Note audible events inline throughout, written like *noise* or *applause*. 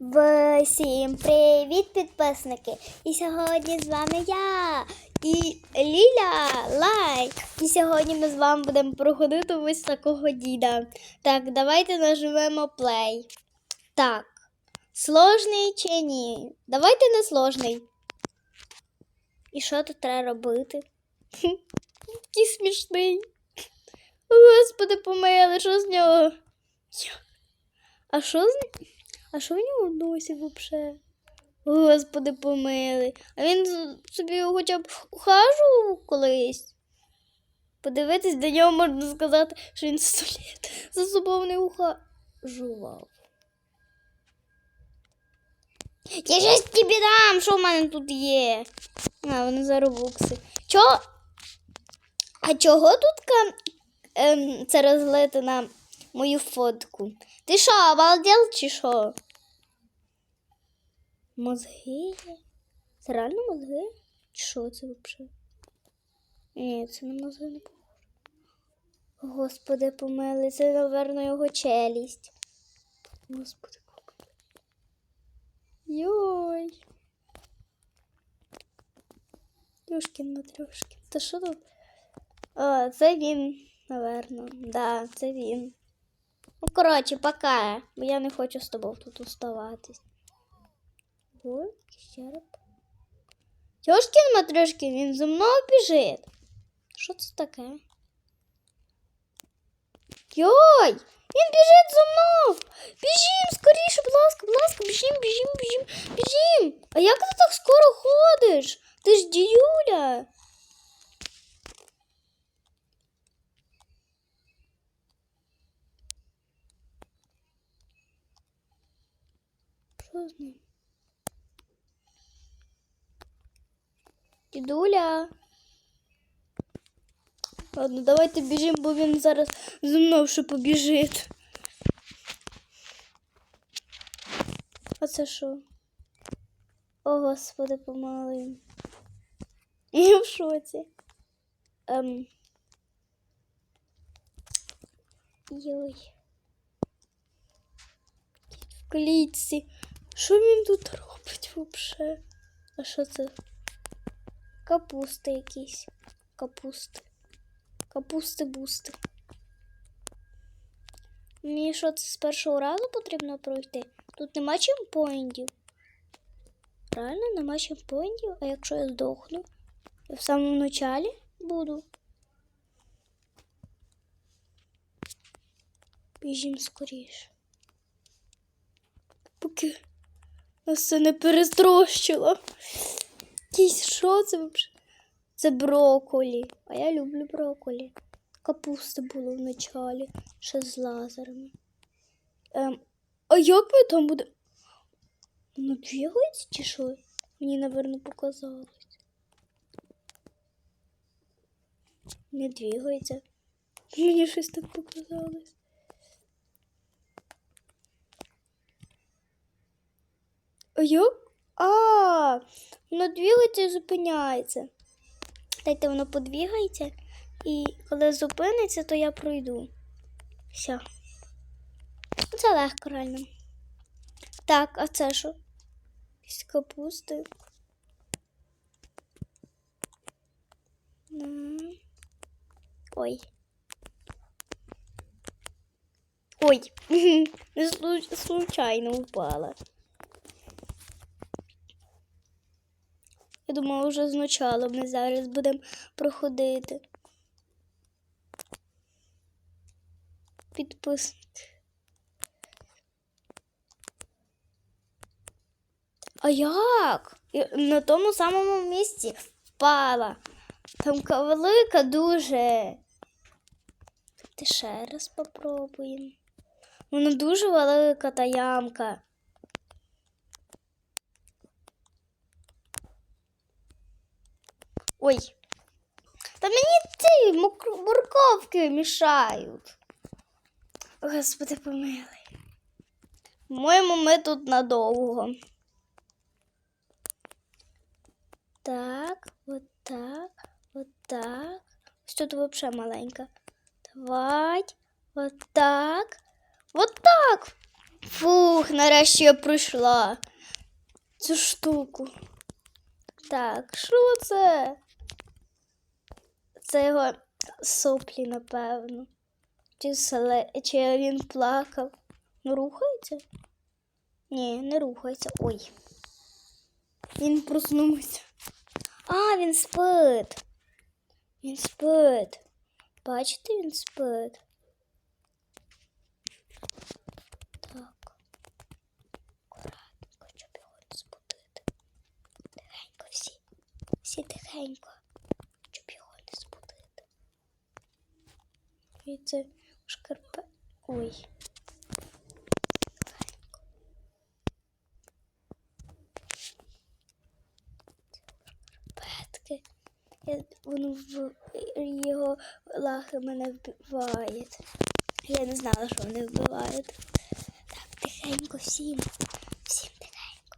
Всім привіт, підписники! І сьогодні з вами я і Ліля Лайк. І сьогодні ми з вами будемо проходити ось такого діда. Так, давайте нажмемо play. Так. Сложний чи ні? Давайте не сложний. І що тут треба робити? *laughs* Який смішний. Господи, помили, що з нього? А що з а що в нього носі взагалі? Господи, помили. А він собі хоча б ухажував колись. Подивитись, до нього можна сказати, що він сто за собою не ухажував. Я щось тобі дам, що в мене тут є. А, вони за робукси. Чо? А чого тут ем, це розлити на мою фотку? Ти що, обалдел чи що? Мозги? Це реально мозги? Чи що це взагалі? Ні, це не мозги не похоже. Господи, помили, це, напевно, його челюсть. Господи, помили. Йой. Трюшкін на трюшкін. Та що тут? А, це він, напевно. Да, це він. Ну, коротше, пока. Бо я не хочу з тобою тут оставатись. Ой, череп. Тьошкін матрешкін, він за мною біжить. Що це таке? Йой! Він біжить за мною! Біжім, Дідуля. Ладно, давайте біжимо, бо він зараз за мною ще побіжить. А це що? О, господи, помалий. Я в шоці. Ем. Йой. В клітці. Що він тут робить взагалі? А що це? Капусти якісь. Капусти. Капусти-бусти. Мені що це з першого разу потрібно пройти? Тут нема чемпоінтів. Реально нема чемпоінтів? А якщо я здохну? Я в самому началі буду. Біжім скоріше. Поки нас це не перестрощило. Якийсь що це взагалі? Це брокколі. А я люблю брокколі. Капуста було в началі, ще з лазерами. Ем, а як ми там буде? Воно двигається чи що? Мені, напевно, показалось. Не двигається. Мені щось так показалось. А як? А, воно двигається і зупиняється. Дайте воно подвігається, і коли зупиниться, то я пройду. Все. Це легко реально. Так, а це що? Якісь капусти. Ой. Ой, *laughs* не случайно упала. Я думала, вже з начала ми зараз будемо проходити. Підписники. А як? На тому самому місці впала. Там ка- велика дуже. Ти ще раз попробуємо. Вона дуже велика та ямка. Ой. Та мені ці морковки мішають. Господи помилуй. По-моєму, ми тут надовго. Так, от так, от так. Ось тут взагалі маленька. Давай. От так. От так. Фух. Фух, нарешті я пройшла цю штуку. Так, що це? Це його соплі, напевно. Чи, селе... Чи він плакав? Ну, рухається? Ні, не рухається. Ой. Він проснувся. А, він спить. Він спить. Бачите, він спить. Так. Акуратненько, щоб його не. Тихенько всі. Всі тихенько, щоб його не збудити. І це шкарпе. Ой. Шкарпетки. Воно в його лахи мене вбивають. Я не знала, що вони вбивають. Так, тихенько всім. Всім тихенько.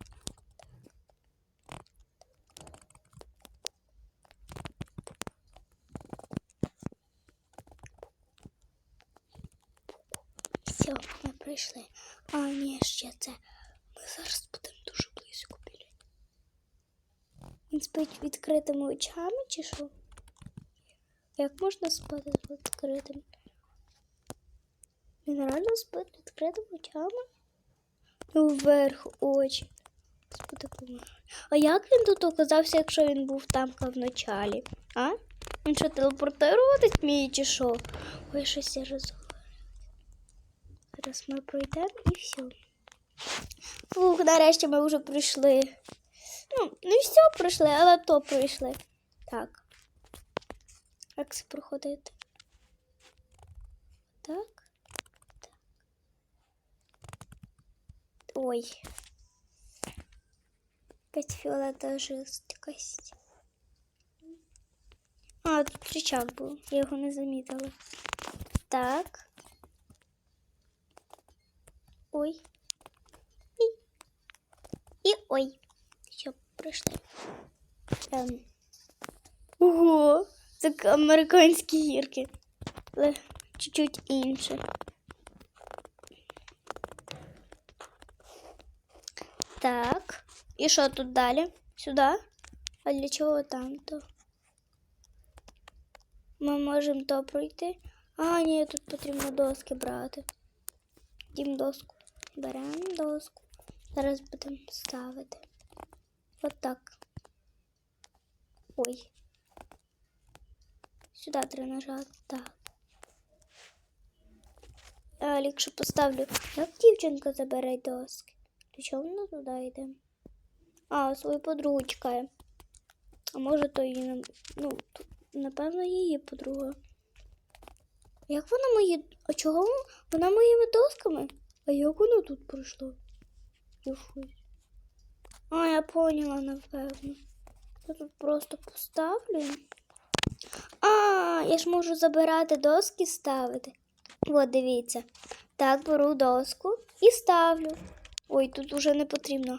Все, ми. А, ні, ще це. Ми зараз будемо дуже близько біля. Він спить відкритими очами чи що? Як можна спати з відкритими? Він реально спить відкритими очами? Ну, вверх очі. А як він тут оказався, якщо він був там в началі? А? Він що, телепортуватись вміє чи що? Ой, щось я розумію. Зараз ми пройдемо і все. Фух, нарешті ми вже прийшли. Ну, не все пройшли, але то пройшли. Так. Як це проходити? Так. Так. Ой. Якась фіолетова жорсткость. А, тут кричак був, я його не замітила. Так. Ой. І, і ой. Все, пройшли. Ем. Ого, це к- американські гірки. Але чуть-чуть інше. Так. І що тут далі? Сюди? А для чого там то? Ми можемо то пройти. А, ні, тут потрібно доски брати. Дім доску. Беремо доску. Зараз будемо ставити. От так. Ой. Сюди треба нажати. Так. А, якщо поставлю, як дівчинка забере доски? Для чого вона туди йде? А, свою подругу чекає. А може то її ну, то, напевно, її подруга. Як вона мої. А чого вона моїми досками? А як вона тут шоці. А, я поняла, напевно. Я тут просто поставлю. А, я ж можу забирати доски ставити. От, дивіться. Так, беру доску і ставлю. Ой, тут уже не потрібно.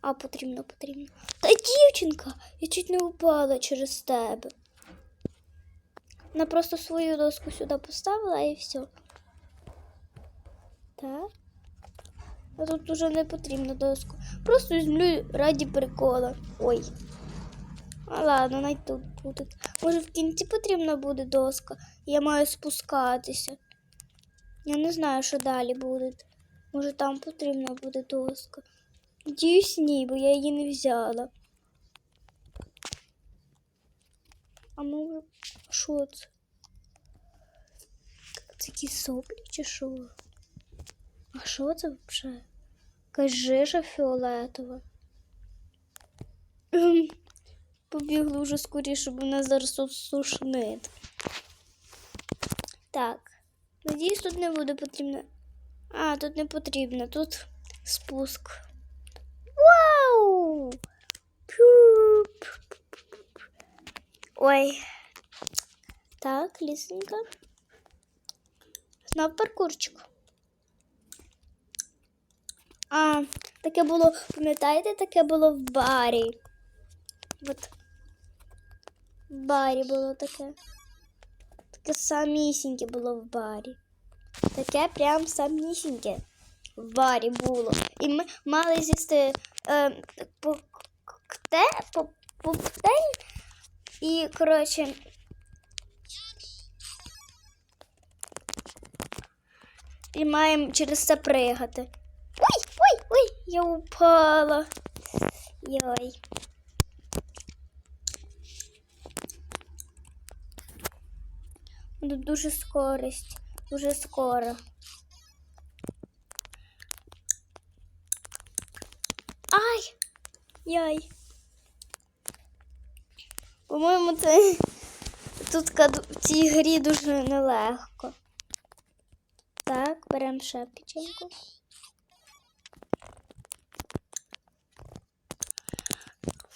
А, потрібно, потрібно. Та дівчинка, я чуть не упала через тебе. Вона просто свою доску сюди поставила і все. Так. А тут уже не потрібно доску. Просто візьму раді прикола. Ой. А ладно, навіть тут буде. Може в кінці потрібна буде доска. Я маю спускатися. Я не знаю, що далі буде. Може там потрібна буде доска. Надіюсь, ні, бо я її не взяла. А може, що це? Це якісь соплі чи що? А що це взагалі? Якась жижа фіолетова. Ем, Побігли вже скоріше, бо мене зараз осушнить. Так. Надіюсь, тут не буде потрібно. А, тут не потрібно, тут спуск. Вау! Пю. Ой. Так, лісенька. Знов паркурчик. А, таке було, пам'ятаєте, таке було в барі. От. В барі було таке. Таке самісіньке було в барі. Таке прям самісіньке в барі було. і ми мали з'їсти е, по. І, коротше. І маємо через це пригати. Я упала. Йой. Тут дуже скорость, дуже скоро. Ай! Яй. По-моєму, це *laughs* тут в цій грі дуже нелегко. Так, беремо ще.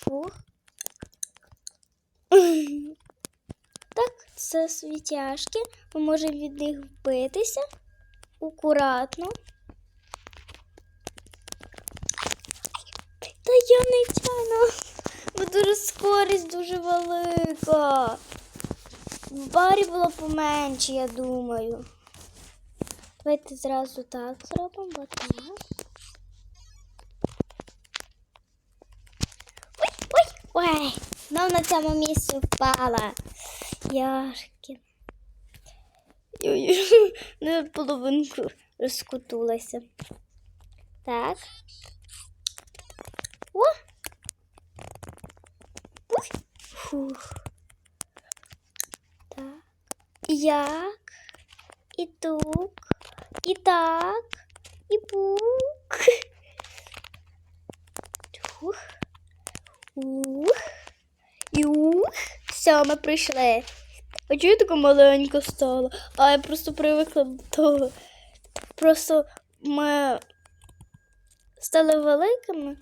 Фух. Так, це світяшки. Ми можемо від них вбитися. Акуратно. Та я не тяну. Бо дуже скорість дуже велика. В барі було поменше, я думаю. Давайте зразу так зробимо, бо так. Ой, знов на цьому місці впала. Ой, *laughs* на половинку розкутулася. Так. О! Фух. Так. Як? І тук. І так. І пук. *laughs* Ух. Ух. І ух. Все, ми прийшли. А чого я така маленька стала? А я просто привикла до того. Просто ми стали великими.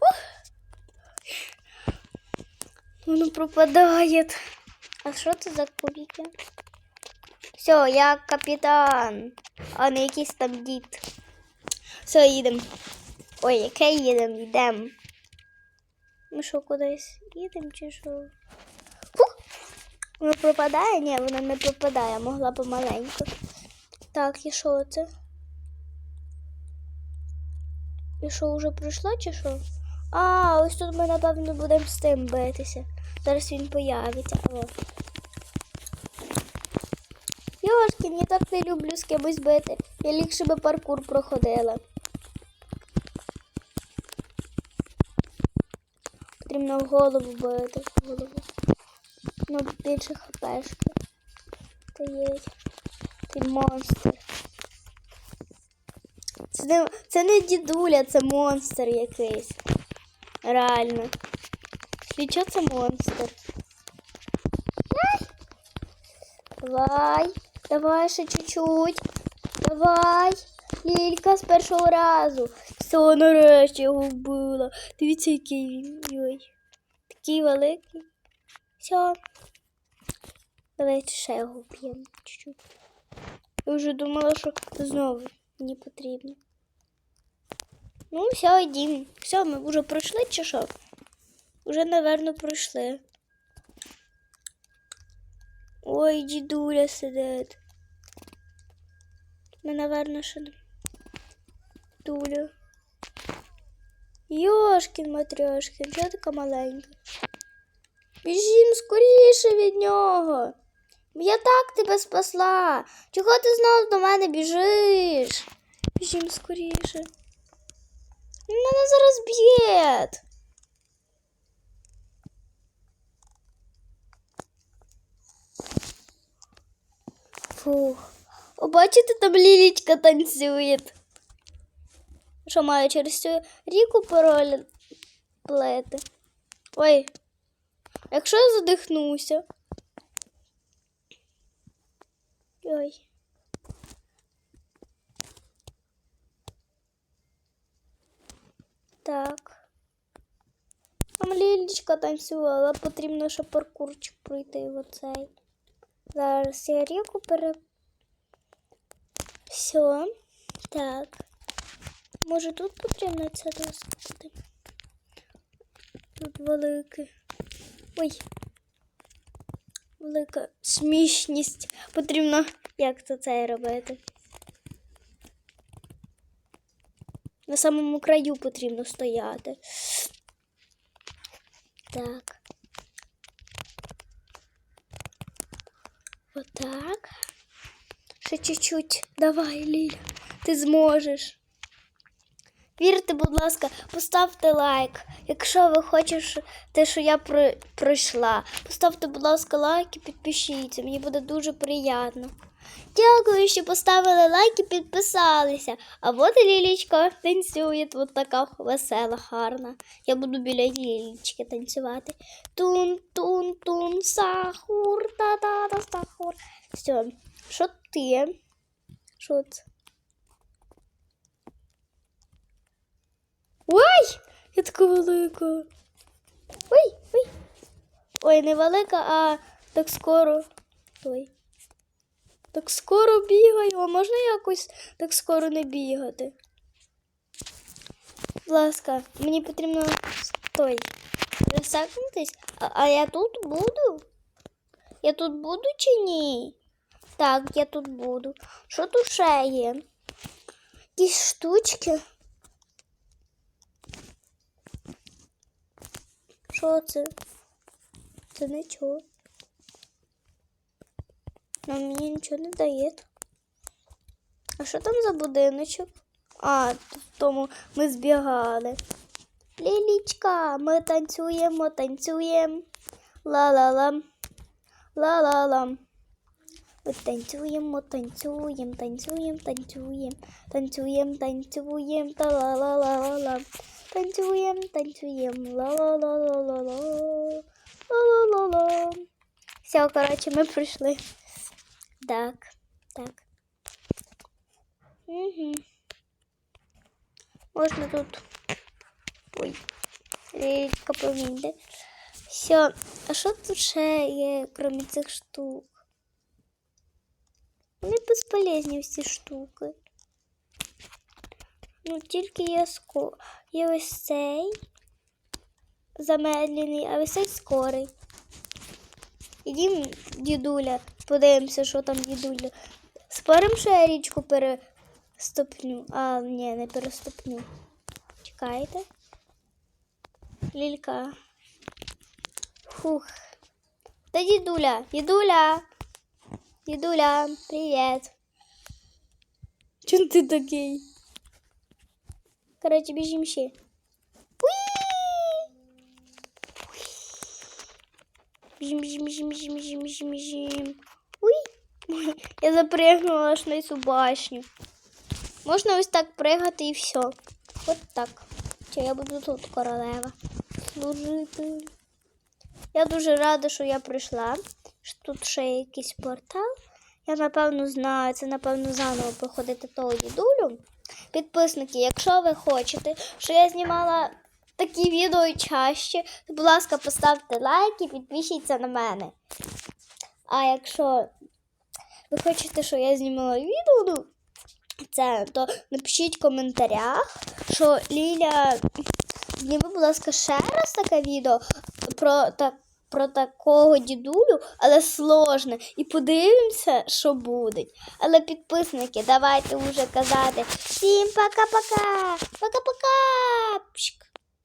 Ух. Воно пропадає. А що це за кубики? Все, я капітан, а не якийсь там дід. Все, їдемо. Ой, яке їдемо, йдемо. Ми що, кудись їдемо чи що? Воно пропадає? Ні, воно не пропадає, могла б маленько. Так, і що це? І що, вже пройшло чи що? А, ось тут ми, напевно, будемо з тим битися. Зараз він появиться. О. Йошкін, я так не люблю з кимось бити. Я ліпше би паркур проходила. Потрібно в голову бити, в голову. Ну, більше хпшки. Та є. Ти монстр. Це не, це не дідуля, це монстр якийсь. Реально. І це монстр? Давай, давай ще чуть-чуть. Давай. Лілька з першого разу. Все, нарешті його вбила. Дивіться, який він. Такий великий. Все. Давайте ще його вб'ємо чуть-чуть. Я вже думала, що знову мені потрібно. Ну, все, йдімо. Все, ми вже пройшли чи що? Уже, напевно, пройшли. Ой, дідуля сидить. Ми, напевно, ще не. Дуля. Йошкін матрьошкін, чого така маленька? Біжім скоріше від нього. Я так тебе спасла. Чого ти знов до мене біжиш? Біжім скоріше. Він Мене зараз б'є. Фух. О, бачите, там лілічка танцює. Що маю через цю ріку пароль? Ой. Якщо я задихнуся. Ой. Так. Там лілічка танцювала, потрібно ще паркурчик пройти в оцей. Зараз я ріку пере. Все. Так. Може тут потрібно ця доска? Тут велике. Ой. Велика смішність. Потрібно як то це робити. На самому краю потрібно стояти. Так. Отак. Ще чуть-чуть. Давай, Ліля. Ти зможеш. Вірте, будь ласка, поставте лайк. Якщо ви хочете, що я про- пройшла. Поставте, будь ласка, лайк і підпишіться. Мені буде дуже приємно. Дякую, що поставили лайк і підписалися. А от Лілічка танцює, от така весела, гарна. Я буду біля Лілічки танцювати. Тун-тун-тун, сахур, та-та-та, сахур. Все, що ти? Що це? Ой! Я така велика. Ой, ой. Ой, не велика, а так скоро. Ой. Так скоро бігаю, а можна якось так скоро не бігати? Будь ласка, мені потрібно стой. Розсакнутись, а, а я тут буду? Я тут буду чи ні? Так, я тут буду. Що тут ще є? Якісь штучки. Що це? Це нічого. Но мені нічого не дає. А що там за будиночок? А, в тому ми збігали. Лілічка, ми танцюємо, танцюємо. Ла-ла-ла. Ла-ла-ла. Ми танцюємо, танцюємо, танцюємо, танцюємо, танцюємо, танцюємо, та ла ла ла ла ла Танцюємо, танцюємо. Ла-ла-ла-ла-ла-ла. Все, коротше, ми пройшли. Так, так. Угу. Можна тут. Ой. Рідко повійде. Все, а що тут ще є, крім цих штук? Вони безполезні всі штуки. Ну, тільки я ско... Є ось цей замедлений, а ось цей скорий. Ідім, дідуля, подивимося, що там дідуля. Спорим, що я річку переступню. А, ні, не переступню. Чекайте. Лілька. Фух. Та дідуля, дідуля. Дідуля, привіт. Чому ти такий? Коротше, біжим ще. Біжим, біжим, біжим, біжим, біжим, біжим, біжим. Уй! *laughs* Я запригнула аж на цю башню. Можна ось так пригати і все. От так. Чи я буду тут королева служити. Я дуже рада, що я прийшла. Тут ще є якийсь портал. Я напевно знаю, це напевно заново проходити того дідулю. Підписники, якщо ви хочете, що я знімала такі відео чаще, то, будь ласка, поставте лайк і підпишіться на мене. А якщо ви хочете, що я знімала відео, ну, це, то напишіть в коментарях, що Ліля, зніми, будь ласка, ще раз таке відео про, так, про такого дідулю, але сложне. І подивимося, що буде. Але підписники, давайте вже казати. Всім пока-пока! Пока-пока!